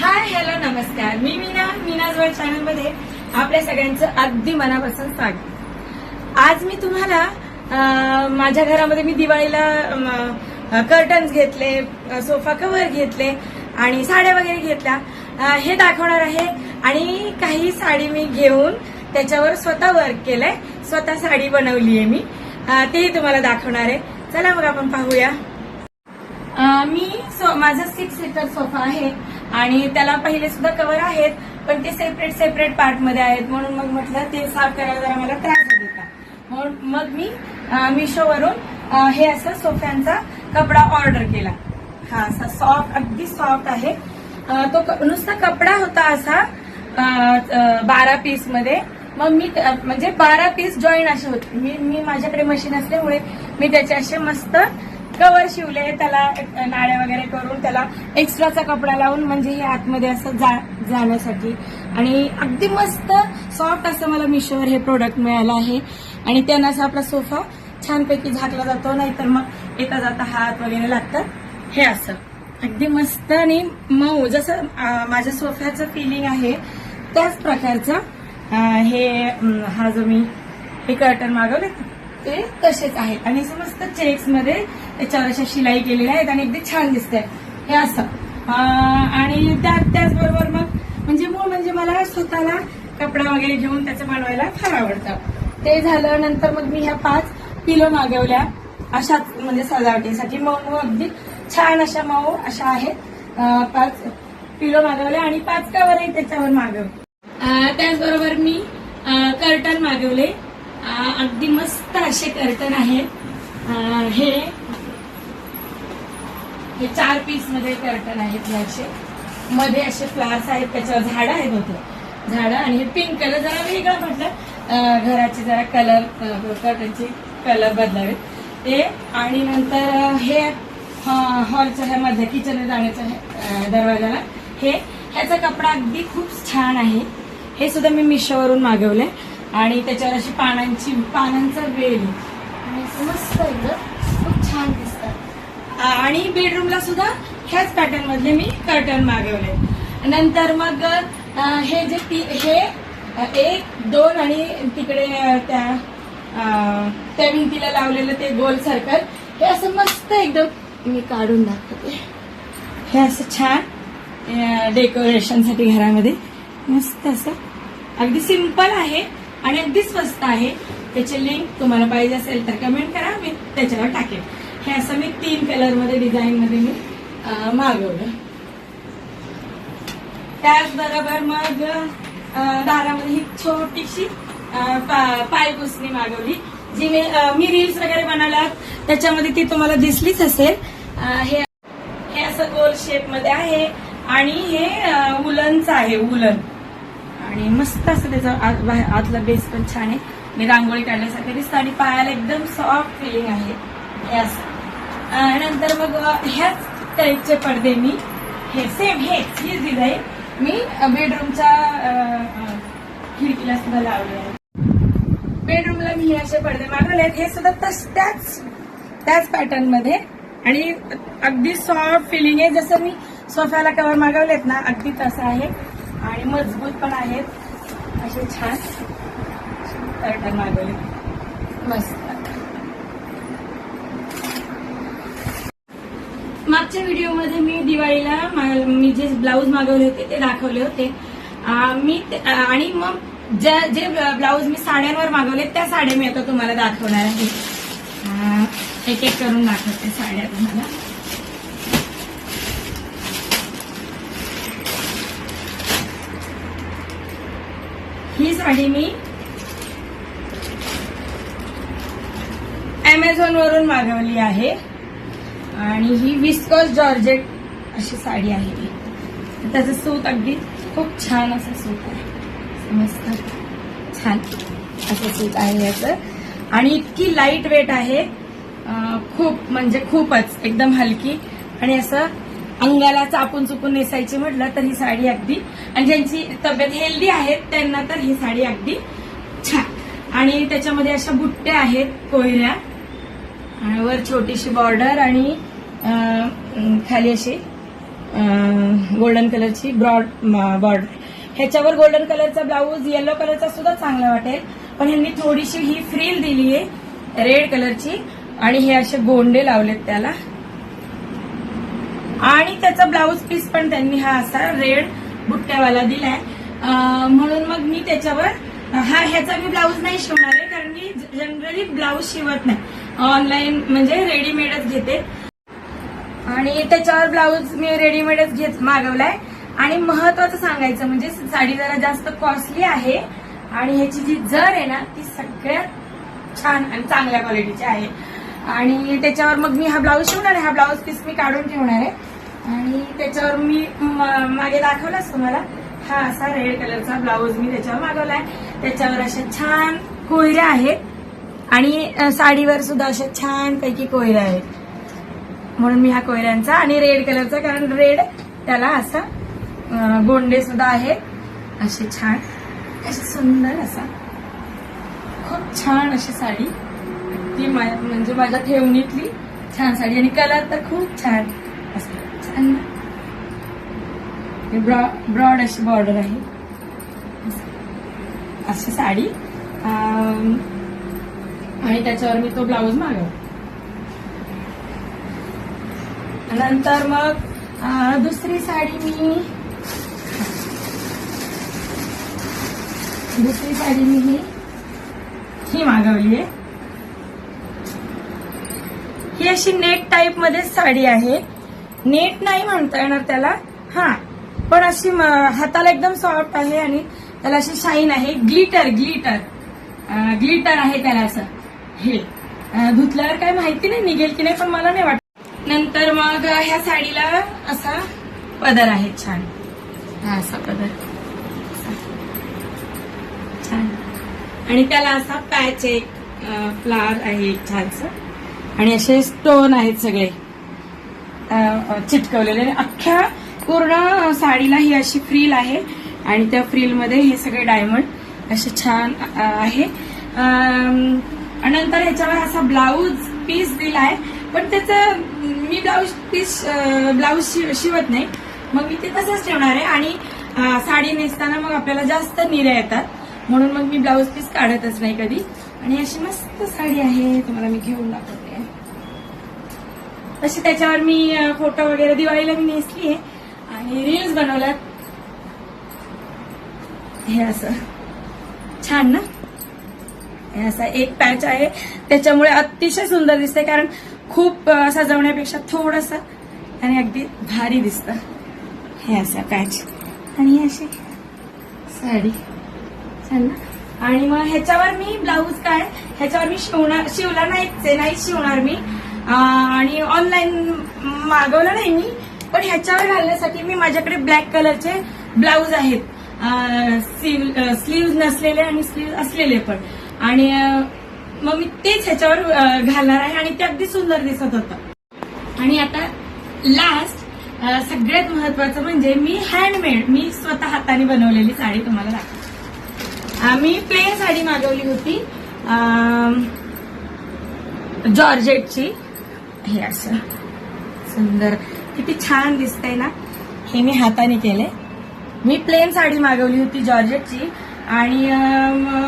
हाय hello नमस्कार. मी Meena मीनाज world चॅनलमध्ये आपल्या सगळ्यांचं अगदी मनापासून स्वागत. आज मी तुम्हाला माझ्या घरामध्ये मी दिवाळीला कर्टन्स घेतले सोफा कव्हर घेतले आणि साड्या वगैरे घेतल्या. हे दाखवणार आहे आणि काही साडी मी घेऊन त्याच्यावर स्वतः वर्क केलंय. स्वतः साडी बनवली आहे मी तेही तुम्हाला दाखवणार आहे. चला मग आपण पाहूया. मी सो माझा सिक्स सीटर सोफा आहे. आणि त्याला पहिले सुद्धा कव्हर आहेत पण ते सेपरेट सेपरेट पार्टमध्ये आहेत. म्हणून मग म्हटलं ते साफ करायला जरा मला त्रास होत होता. म्हणून मग मी मिशोवरून हे असं सोफ्यांचा कपडा ऑर्डर केला. हा असा सॉफ्ट अगदी सॉफ्ट आहे. तो क- नुसता कपडा होता असा बारा पीसमध्ये. मग मी म्हणजे बारा पीस जॉईन असे होते. मी मी माझ्याकडे मशीन असल्यामुळे मी त्याचे असे मस्त कवर शिवले त्याला नाड्या वगैरे करून त्याला एक्स्ट्राचा कपडा लावून म्हणजे हे आतमध्ये असं जा- जाण्यासाठी. आणि अगदी मस्त सॉफ्ट असं मला मिशोवर हे प्रोडक्ट मिळालं आहे. आणि त्यांना असा आपला सोफा छानपैकी झाकला जातो नाहीतर मग येता जाता हात वगैरे लागतात. हे असं. अगदी मस्त आणि मऊ जसं माझ्या सोफ्याचं फिलिंग आहे त्याच प्रकारचं हे हा जो मी हे कर्टन मागवले ते तसेच आहेत. आणि असं मस्त चेक्समध्ये त्याच्यावर अशा शिलाई केलेल्या आहेत आणि अगदी छान दिसतंय. हे असं. आणि त्या त्याचबरोबर मग म्हणजे मूळ म्हणजे मला स्वतःला कपडा वगैरे घेऊन त्याचं बनवायला फार आवडतं. ते झालं नंतर मग मी ह्या पाच पिलो मागवल्या. अशाच म्हणजे सजावटीसाठी. मऊ अगदी छान अशा मऊ अशा आहेत. पाच पिलो मागवल्या आणि पाच कवरही त्याच्यावर मागवले. त्याचबरोबर मी कर्टन मागवले. अगदी मस्त असे कर्टन आहेत हे हे चार पीसमध्ये कर्टन आहेत याचे असे. मध्ये असे फ्लावर्स आहेत त्याच्यावर झाडं आहेत होते. झाडं आणि हे पिंक कलर जरा वेगळं म्हटलं. घराचे जरा कलर कर्टनचे कलर बदलावेत. ते आणि नंतर हे हॉलचं ह्या मधल्या किचन जाण्याचं आहे दरवाजाला. हे ह्याचा कपडा अगदी खूप छान आहे. हे सुद्धा मी मिशोवरून मागवलंय. आणि त्याच्यावर अशी पानांची पानांचा वेल. मस्त एकदम खूप छान दिसतात. आणि बेडरूमला सुद्धा ह्याच पॅटर्न मधले मी कर्टन मागवले. नंतर मग हे जे हे एक दोन आणि तिकडे त्या त्या भिंतीला लावलेलं ते गोल सर्कल हे असं मस्त एकदम मी काढून दाखवते. हे असं छान डेकोरेशनसाठी घरामध्ये. मस्त असं. अगदी सिंपल आहे. आणि अगदी स्वस्त आहे. त्याची लिंक तुम्हाला पाहिजे असेल तर कमेंट करा मी त्याच्यावर टाकेन हे असं मी तीन कलरमध्ये डिझाईनमध्ये मी मागवलं. त्याचबरोबर मग दारामध्ये ही छोटीशी पा- पायपुसणी मागवली जी मी मी रील्स वगैरे बनवल्यात. त्याच्यामध्ये ती तुम्हाला दिसलीच असेल. हे हे असं गोल शेपमध्ये आहे. आणि हे वुलनचं उलनचं आहे उलन आणि मस्त असं त्याचा आत- बाहेर- आतला बेस पण छान आहे. मी रांगोळी काढल्यासारखं दिसतं आणि पायाला एकदम सॉफ्ट फिलिंग आहे. हे असं. नंतर मग ह्याच टाईपचे पडदे मी. हे सेम हेच हीच डिझाईन मी बेडरूमच्या खिडकीला सुद्धा लावले आहे. बेडरूमला मी हे असे पडदे मागवले आहेत. हे सुद्धा तस त्याच त्याच पॅटर्नमध्ये. आणि अगदी सॉफ्ट फिलिंग आहे. जसं मी सोफ्याला कवर मागवलेत ना अगदी तसं आहे. आणि मजबूत पण आहेत. असे छान. कर्टन मागवले. मस्त. मागच्या व्हिडिओमध्ये मी दिवाळीला मा- मी जे ब्लाऊज मागवले होते ते दाखवले होते. मी ते- आणि मग ज्या जे ब्लाऊज मी साड्यांवर मागवले त्या साड्या मी आता तुम्हाला दाखवणार आहे. एक एक करून दाखवते साड्या तुम्हाला. ही साडी मी. अमेझॉन वरून मागवली आहे. आणि ही विस्कॉस जॉर्जेट अशी साडी आहे ही. त्याचं सूत अगदी खूप छान असं सूत आहे. मस्त छान असं सूत आहे याचं. आणि इतकी लाइट वेट आहे खूप म्हणजे खूपच एकदम हलकी. आणि असं अंगाला चापून चुकून नेसायची म्हटलं तर ही साडी अगदी आणि ज्यांची तब्येत हेल्दी आहेत त्यांना तर ही साडी अगदी छान. आणि त्याच्यामध्ये अशा बुट्ट्या आहेत कोयऱ्या आणि वर छोटीशी बॉर्डर आणि खाली अशी गोल्डन कलरची ब्रॉड बॉर्डर ह्याच्यावर गोल्डन कलरचा ब्लाऊज येलो कलरचा सुद्धा चांगला वाटेल पण ह्यांनी थोडीशी ही फ्रील दिली आहे रेड कलरची आणि हे असे गोंडे लावलेत त्याला. आणि त्याचा ब्लाऊज पीस पण त्यांनी हा असा रेड बुट्ट्यावाला दिलाय. म्हणून मग मी त्याच्यावर हा ह्याचा मी ब्लाऊज नाही शिवणार आहे कारण मी जनरली ब्लाऊज शिवत नाही. ऑनलाईन म्हणजे रेडीमेडच घेते. आणि त्याच्यावर ब्लाऊज मी रेडीमेडच घेत मागवलाय. आणि महत्वाचं सांगायचं म्हणजे साडी जरा जास्त कॉस्टली आहे. आणि ह्याची जी जर आहे ना ती सगळ्यात छान आणि चांगल्या क्वालिटीची आहे. आणि त्याच्यावर मग मी हा ब्लाऊज शिवणार आहे. हा ब्लाऊज पीस मी काढून ठेवणार आहे. आणि त्याच्यावर मी म- मागे दाखवलाच तुम्हाला? हा असा रेड कलरचा ब्लाऊज मी त्याच्यावर मागवलाय. त्याच्यावर अशा छान कोयऱ्या आहेत. आणि साडीवर सुद्धा अशा छान पैकी कोयऱ्या आहेत. म्हणून मी हा कोयऱ्यांचा आणि रेड कलरचा कारण रेड त्याला असा गोंडे सुद्धा आहे. असे छान असे सुंदर असा खूप छान अशी साडी. ती मा- म्हणजे माझ्या ठेवणीतली छान साडी. आणि कलर तर खूप छान. आणि हे ब्रॉ- ब्रॉड अशी बॉर्डर आहे. अशी साडी. आणि त्याच्यावर मी तो ब्लाऊज मागव नंतर मग दुसरी साडी मी दुसरी साडी मी ही ही मागवली आहे. ही अशी नेट टाईपमध्ये साडी आहे. नेट नाही म्हणता येणार त्याला. हा. पण अशी हाताला एकदम सॉफ्ट आहे आणि त्याला अशी शाईन आहे. ग्लिटर ग्लिटर ग्लिटर आहे त्याला असं. हे. धुतल्यावर काय माहिती नाही निघेल की नाही पण मला नाही वाटत. नंतर मग ह्या साडीला असा पदर आहे. छान. हा असा पदर. छान. आणि त्याला असा पॅच एक फ्लावर आहे छानसा छानस. आणि असे स्टोन आहेत सगळे. चिटकवलेले. आणि अख्ख्या पूर्ण साडीला ही अशी फ्रील आहे. आणि त्या फ्रीलमध्ये हे सगळे डायमंड असे छान आहे. आणि नंतर ह्याच्यावर असा ब्लाऊज पीस दिलाय. पण त्याचं मी ब्लाऊज पीस ब्लाऊज शिवत नाही. मग मी ते तसंच ठेवणार आहे. आणि साडी नेसताना मग आपल्याला जास्त निऱ्या येतात. म्हणून मग मी ब्लाऊज पीस काढतच नाही कधी. आणि अशी मस्त साडी आहे. तुम्हाला मी घेऊन दाखवते. तशी त्याच्यावर मी फोटो वगैरे दिवाळीला मी नेसली आहे आणि रील्स बनवल्यात. हे असं. छान ना? हे असा एक पॅच आहे. त्याच्यामुळे अतिशय सुंदर दिसते कारण खूप सजवण्यापेक्षा थोडस आणि अगदी भारी दिसतं. हे असं पॅच आणि ही अशी साडी. छान ना? आणि मग ह्याच्यावर मी ब्लाऊज काय? ह्याच्यावर मी शिवणार शिवला नाहीच आहे. नाही शिवणार मी. आणि ऑनलाईन मागवलं नाही मी पण ह्याच्यावर घालण्यासाठी मी माझ्याकडे ब्लॅक कलरचे ब्लाऊज आहेत. स्लीव्ह नसलेले आणि स्लीव्ह असलेले पण. आणि मग मी तेच ह्याच्यावर घालणार आहे आणि ते अगदी सुंदर दिसत होतं. आणि आता लास्ट सगळ्यात महत्वाचं म्हणजे मी हँडमेड मी स्वतः हाताने बनवलेली साडी तुम्हाला दाखवते. मी प्लेन साडी मागवली होती जॉर्जेटची. हे असं. सुंदर. किती छान दिसतंय ना? हे मी हाताने केले मी प्लेन साडी मागवली होती जॉर्जेटची. आणि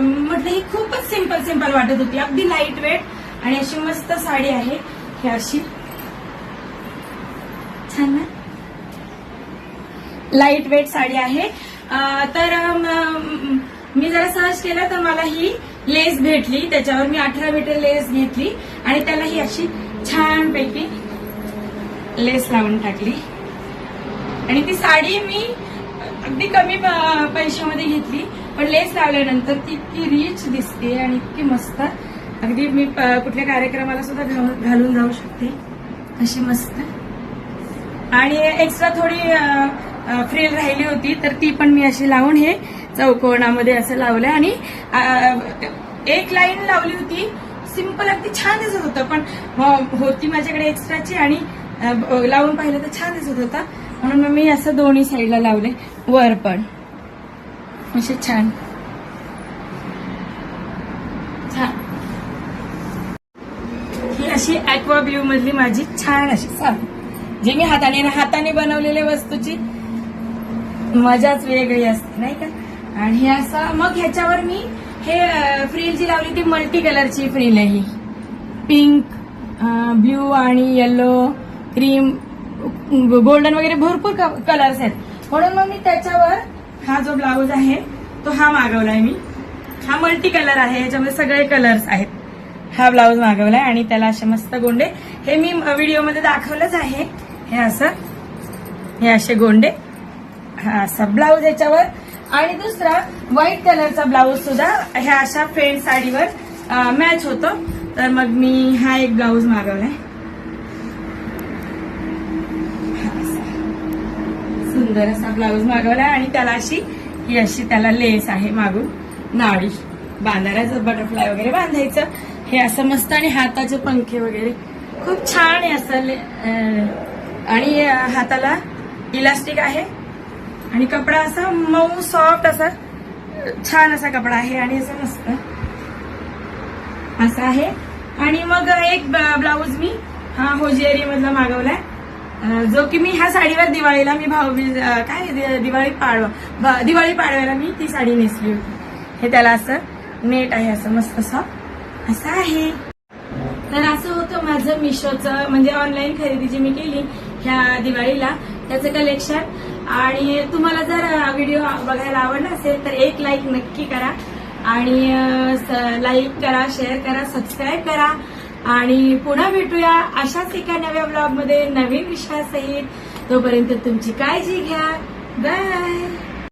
म्हटलं ही खूपच सिंपल सिंपल वाटत होती. अगदी लाइट वेट आणि अशी मस्त साडी आहे. ही अशी. छान ना? लाइट वेट साडी आहे. तर मी जरा सर्च केलं तर मला ही लेस भेटली. त्याच्यावर मी अठरा मीटर लेस घेतली. आणि त्याला ही अशी छानपैकी लेस लावून टाकली. आणि ती साडी मी अगदी कमी प- पैशामध्ये घेतली पण लेस लावल्यानंतर ती इतकी रिच दिसते आणि इतकी मस्त. अगदी मी प- कुठल्या कार्यक्रमाला सुद्धा घालून घालून जाऊ शकते. अशी मस्त. आणि एक्स्ट्रा थोडी फ्रील राहिली होती तर ती पण मी अशी लावून हे चौकोनामध्ये असं लावलं आणि एक लाईन लावली होती सिंपल अगदी छान दिसत होतं. पण हो, होती माझ्याकडे एक्स्ट्राची आणि लावून पाहिलं तर छान दिसत होता. म्हणून मग मी असं दोन्ही साईडला लावले. वर पण. असे छान. छान. ही अशी अक्वा ब्ल्यू मधली माझी छान अशी साडी. जे मी हाताने हाताने बनवलेल्या वस्तूची मजाच वेगळी असते नाही का? आणि हे असं मग ह्याच्यावर मी हे फ्रील जी लावली ती मल्टी कलरची फ्रील आहे ही. पिंक ब्ल्यू आणि येलो क्रीम गोल्डन वगैरे भरपूर कलर्स आहेत. म्हणून मग मी त्याच्यावर हा जो ब्लाऊज आहे तो हा मागवलाय मी. हा मल्टी कलर आहे याच्यामध्ये सगळे कलर्स आहेत. हा ब्लाऊज मागवलाय आणि त्याला असे मस्त गोंडे. हे मी व्हिडिओमध्ये दाखवलंच आहे. हे असं हे असे गोंडे. हा असा ब्लाऊज याच्यावर. आणि दुसरा व्हाईट कलरचा ब्लाऊज सुद्धा ह्या अशा फेंट साडीवर मॅच होतो. तर मग मी हा एक ब्लाऊज मागवलाय. सुंदर असा ब्लाऊज मागवलाय आणि त्याला अशी ही अशी त्याला लेस आहे मागून. नाडी. बांधायला बटरफ्लाय वगैरे बांधायचं. हे असं मस्त आणि हाताचे पंखे वगैरे. खूप छान आहे असं ले- आणि हाताला इलास्टिक आहे. आणि कपडा असा मऊ सॉफ्ट असा छान असा कपडा आहे आणि असं मस्त. असा आहे. आणि मग एक ब्लाऊज मी हा होजिअरी मधला मागवलाय. जो की मी ह्या साडीवर दिवाळीला मी भाऊ काय दि- दिवाळी पाडवा दिवाळी पाडव्याला मी ती साडी नेसली होती. हे त्याला असं नेट आहे असं मस्त असं असं आहे. तर असं होतं माझं मिशोचं म्हणजे ऑनलाईन खरेदी जी मी केली ह्या दिवाळीला. त्याचं कलेक्शन आणि तुम्हाला जर व्हिडिओ बघायला आवडला असेल तर एक लाईक नक्की करा. आणि लाईक करा शेअर करा सबस्क्राईब करा. आणि पुन्हा भेटूया अशाच एका नव्या ब्लॉगमध्ये नवीन विश्वाससहित तोपर्यंत तुमची काळजी घ्या. बाय